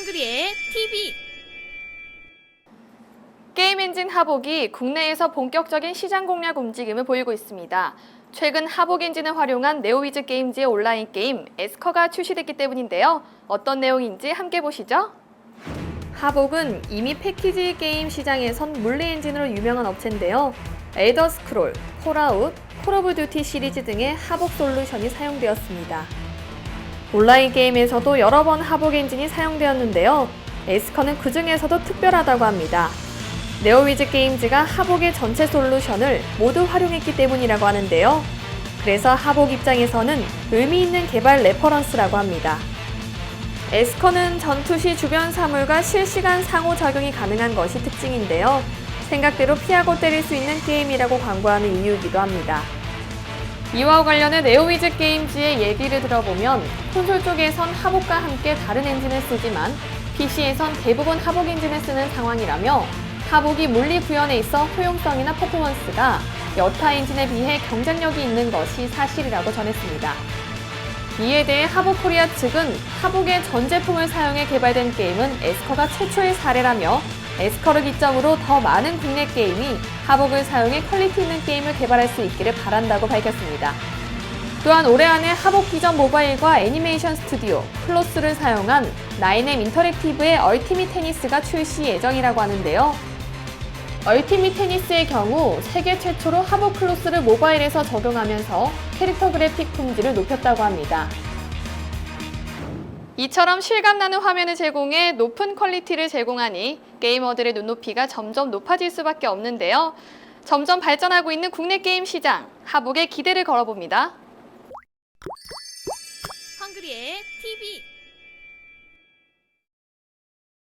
헝그리의 TV 게임 엔진 하복이 국내에서 본격적인 시장 공략 움직임을 보이고 있습니다. 최근 하복 엔진을 활용한 네오위즈 게임즈의 온라인 게임 에스커가 출시됐기 때문인데요. 어떤 내용인지 함께 보시죠. 하복은 이미 패키지 게임 시장에선 물리 엔진으로 유명한 업체인데요. 엘더 스크롤, 폴아웃, 콜 오브 듀티 시리즈 등의 하복 솔루션이 사용되었습니다. 온라인 게임에서도 여러 번 하복 엔진이 사용되었는데요. 에스커는 그 중에서도 특별하다고 합니다. 네오위즈 게임즈가 하복의 전체 솔루션을 모두 활용했기 때문이라고 하는데요. 그래서 하복 입장에서는 의미 있는 개발 레퍼런스라고 합니다. 에스커는 전투 시 주변 사물과 실시간 상호작용이 가능한 것이 특징인데요. 생각대로 피하고 때릴 수 있는 게임이라고 광고하는 이유이기도 합니다. 이와 관련해 네오위즈 게임즈의 얘기를 들어보면 콘솔 쪽에선 하복과 함께 다른 엔진을 쓰지만 PC에선 대부분 하복 엔진을 쓰는 상황이라며 하복이 물리 구현에 있어 효용성이나 퍼포먼스가 여타 엔진에 비해 경쟁력이 있는 것이 사실이라고 전했습니다. 이에 대해 하복 코리아 측은 하복의 전 제품을 사용해 개발된 게임은 에스커가 최초의 사례라며 에스커를 기점으로 더 많은 국내 게임이 하복을 사용해 퀄리티 있는 게임을 개발할 수 있기를 바란다고 밝혔습니다. 또한 올해 안에 하복 기전 모바일과 애니메이션 스튜디오 플러스를 사용한 나인엠 인터랙티브의 얼티밋 테니스가 출시 예정이라고 하는데요. 얼티밋 테니스의 경우 세계 최초로 하복 클로스를 모바일에서 적용하면서 캐릭터 그래픽 품질을 높였다고 합니다. 이처럼 실감나는 화면을 제공해 높은 퀄리티를 제공하니 게이머들의 눈높이가 점점 높아질 수밖에 없는데요. 점점 발전하고 있는 국내 게임 시장, 하복에 기대를 걸어봅니다. 헝그리의 TV